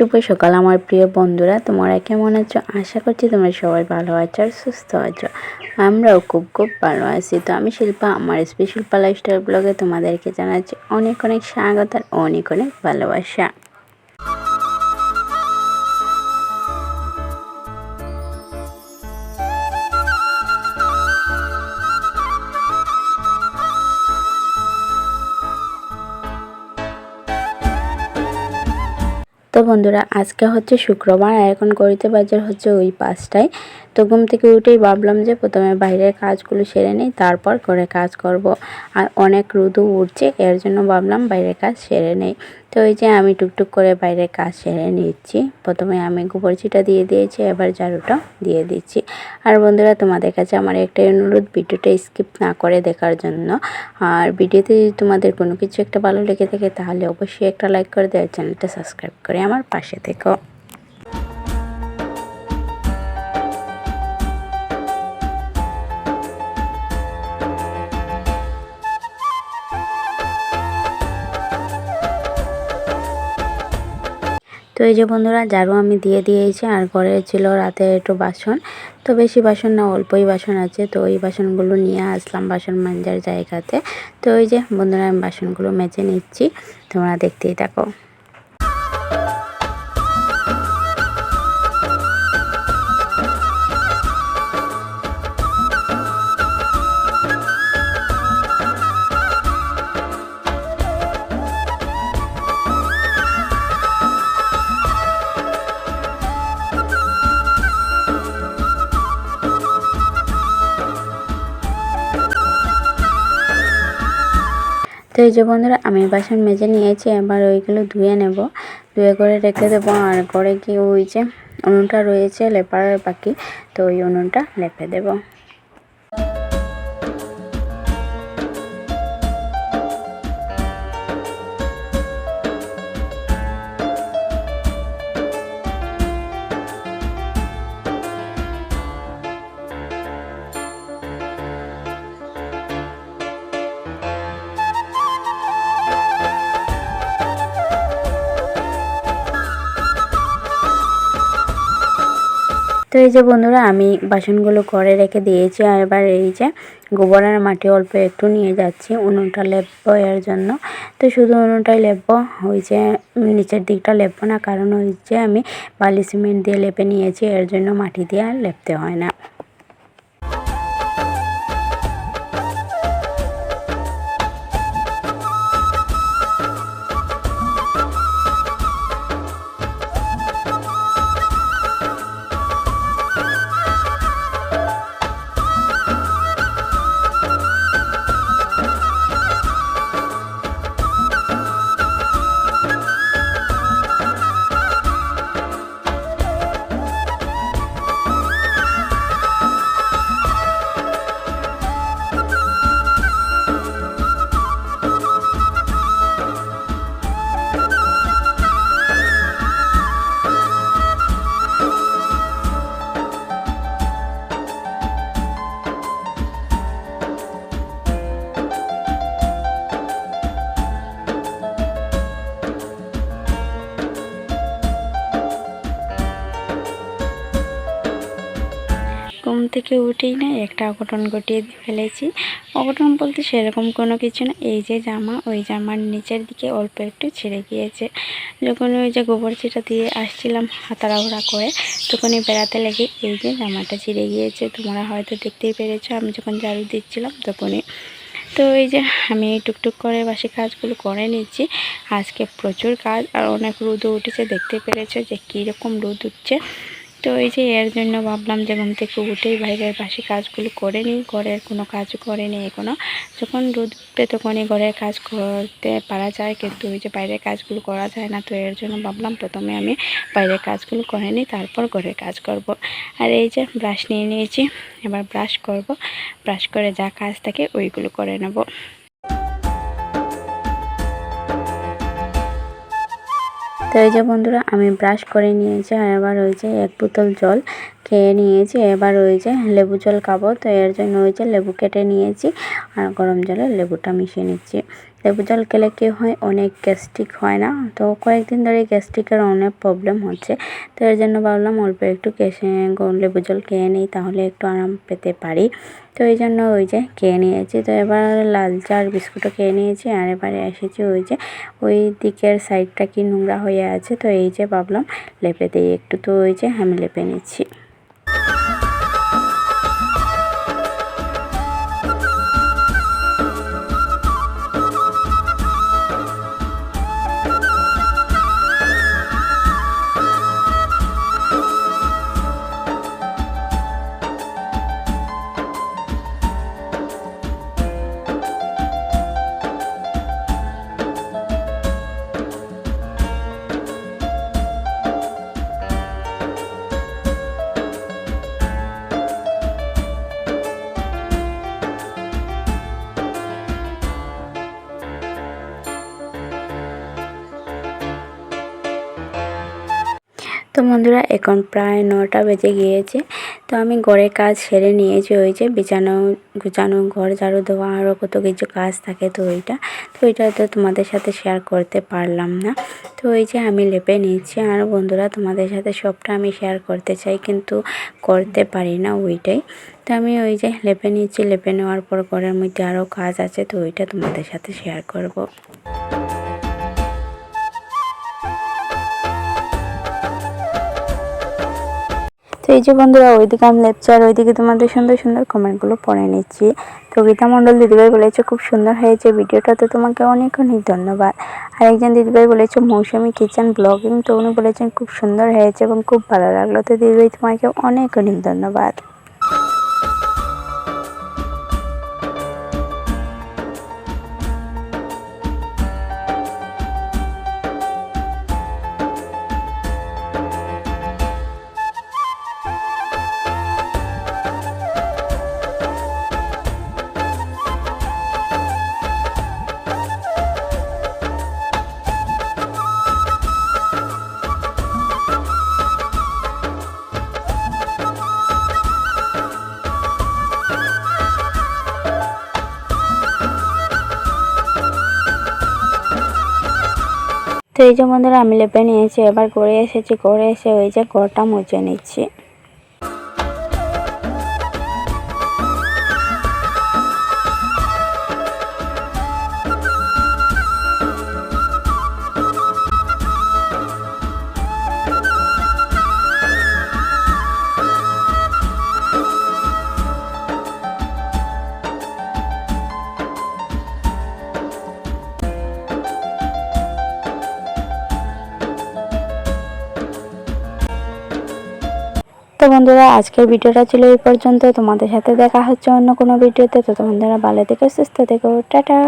শুভ সকাল আমার প্রিয় বন্ধুরা, তোমরা কেমন আছো? আশা করছি তোমরা সবাই ভালো আছো আর সুস্থ আছো। আমরাও খুব খুব ভালো আছি। তো আমি শিল্পা, আমার স্পেশাল লাইফস্টাইল ব্লগে তোমাদেরকে জানাচ্ছি অনেক অনেক স্বাগত আর অনেক অনেক ভালোবাসা। তো বন্ধুরা, আজকে হচ্ছে শুক্রবার, আর এখন করিতে বাজার হচ্ছে ওই পাঁচটায়। তো ঘুম থেকে উঠেই ভাবলাম যে প্রথমে বাইরের কাজগুলো সেরে নিই, তারপর করে কাজ করব। আর অনেক রুদু উঠছে, এর জন্য ভাবলাম বাইরের কাজ সেরে নেই। তো এই যে আমি টুকটুক করে বাইরে কাজ সেরে নিচ্ছি। প্রথমে আমি গোবর চিটা দিয়ে দিয়েছি, এবার ঝাড়ুটা দিয়ে দিচ্ছি। আর বন্ধুরা, তোমাদের কাছে আমার একটা অনুরোধ, ভিডিওটা স্কিপ না করে দেখার জন্য। আর ভিডিওতে যদি তোমাদের কোনো কিছু একটা ভালো লেগে থাকে, তাহলে অবশ্যই একটা লাইক করে দেওয়ার, চ্যানেলটা সাবস্ক্রাইব করে আমার পাশে থেকো। তো এই যে বন্ধুরা, ঝাড়ু আমি দিয়ে দিয়েছি আর ঘরে ছিল রাতে একটু বাসন। তো বেশি বাসন না, অল্পই বাসন আছে। তো ওই বাসনগুলো নিয়ে আসলাম বাসন মাঞ্জার জায়গাতে। তো ওই যে বন্ধুরা, আমি বাসনগুলো মেজে নিচ্ছি। তোমরা দেখতেই থাকো। তো এই যে বন্ধুরা, আমি বাসন মেজে নিয়েছি, এবার ওইগুলো ধুয়ে নেব। ধুয়ে করে রেখে দেবো, আর করে কি ওই যে উনুনটা রয়েছে, লেপার বাকি, তো ওই উনুনটা লেপে দেবো। তো এই যে বন্ধুরা, আমি বাসনগুলো করে রেখে দিয়েছি, আর এবার এই যে গোবর আর মাটি অল্প একটু নিয়ে যাচ্ছি উনুনটা লেপবো এর জন্য। তো শুধু উনুনটাই লেপবো, ওই যে নিচের দিকটা লেপবো না, কারণ ওই যে আমি বালি সিমেন্ট দিয়ে লেপে নিয়েছি, এর জন্য মাটি দিয়ে আর লেপতে হয় না। ঘুম থেকে উঠেই না একটা অঘটন ঘটিয়ে ফেলেছি। অঘটন বলতে সেরকম কোনো কিছু না। এই যে জামা, ওই জামার নিচের দিকে অল্প একটু ছেড়ে গিয়েছে। যখন ওই যে গোবর ছিটা দিয়ে আসছিলাম হাতাড়াহুড়া করে, তখনই বেড়াতে লেগে এই যে জামাটা ছিঁড়ে গিয়েছে। তোমরা হয়তো দেখতেই পেরেছ, আমি যখন ঝাড়ু দিচ্ছিলাম তখনই। তো এই যে আমি টুকটুক করে বাসি কাজগুলো করে নিচ্ছি। আজকে প্রচুর কাজ আর অনেক রোদও উঠেছে, দেখতে পেরেছ যে কীরকম রোদ উঠছে। তো এই যে এর জন্য ভাবলাম যে ঘুম থেকে উঠেই বাইরের পাশে কাজগুলো করে নিই ঘরের কোনো কাজ করে করেনি এখনও যখন রোদ উঠবে তখনই ঘরের কাজ করতে পারা যায়, কিন্তু ওই যে বাইরের কাজগুলো করা যায় না, তো এর জন্য ভাবলাম প্রথমে আমি বাইরের কাজগুলো করে নিই, তারপর ঘরের কাজ করব। আর এই যে ব্রাশ নিয়ে নিয়েছি, এবার ব্রাশ করব। ব্রাশ করে যা কাজ থাকে ওইগুলো করে নেব। তো এই যে বন্ধুরা, আমি ব্রাশ করে নিয়েছি আর এবার হয়েছে এক বোতল জল খেয়ে নিয়েছি। এবার হয়েছে লেবু জল খাব, তো এর জন্য হয়েছে লেবু কেটে নিয়েছি আর গরম জলে লেবুটা মিশিয়ে নিচ্ছি। লেবু জল খেলে কী হয়? অনেক গ্যাস্ট্রিক হয় না? তো কয়েকদিন ধরে গ্যাস্ট্রিকের অনেক প্রবলেম হচ্ছে। তো এর জন্য ভাবলাম অল্প একটু কেসে লেবু জল খেয়ে নিই, তাহলে একটু আরাম পেতে পারি। তো এই জন্য ওই যে খেয়ে নিয়েছি। তো এবার লাল চার বিস্কুটও খেয়ে নিয়েছি, আর এবারে এসেছি ওই যে ওই দিকের সাইডটা কি নোংরা হয়ে আছে। তো এই যে ভাবলাম লেপে দিই। একটু তো ওই যে আমি লেপে নিচ্ছি। তো বন্ধুরা, এখন প্রায় নটা বেজে গিয়েছে। তো আমি ঘরের কাজ সেরে নিয়েছি ওই যে বিছানো, গুছানো ঘর, ঝাড়ু দেওয়া আরও কত কিছু কাজ থাকে তো ওইটা। তো ওইটা তো তোমাদের সাথে শেয়ার করতে পারলাম না। তো ওই যে আমি লেপে নিচ্ছি আর বন্ধুরা, তোমাদের সাথে সবটা আমি শেয়ার করতে চাই, কিন্তু করতে পারি না ওইটাই। তো আমি ওই যে লেপে নিচ্ছি, লেপে নেওয়ার পর ঘরের মধ্যে আরও কাজ আছে, তো ওইটা তোমাদের সাথে শেয়ার করব। এই যে বন্ধুরা, ওইদিকে আমি লেপচার ওইদিকে তোমাদের সুন্দর সুন্দর কমেন্টগুলো পড়ে নিচ্ছি। তো গীতা মণ্ডল দিদিভাই বলেছে, খুব সুন্দর হয়েছে ভিডিওটা তো তোমাকে অনেক অনেক ধন্যবাদ। আর একজন দিদিভাই বলেছে, মৌসুমি কিচেন ব্লগিং তো উনি বলেছেন, খুব সুন্দর হয়েছে এবং খুব ভালো লাগল। তো দিদিভাই তোমাকে অনেক অনেক ধন্যবাদ। তো এই যে বন্ধুরা, আমি লেপে নিয়েছি, এবার করে এসেছি করে এসে ওই যে ঘরটা মুছে নিচ্ছি। বন্ধুরা, আজকের ভিডিওটা ছিল এই পর্যন্ত। তোমাদের সাথে দেখা হচ্ছে অন্য কোনো ভিডিওতে। তো বন্ধুরা ভালো থেকো, সুস্থ থেকো। টাটা।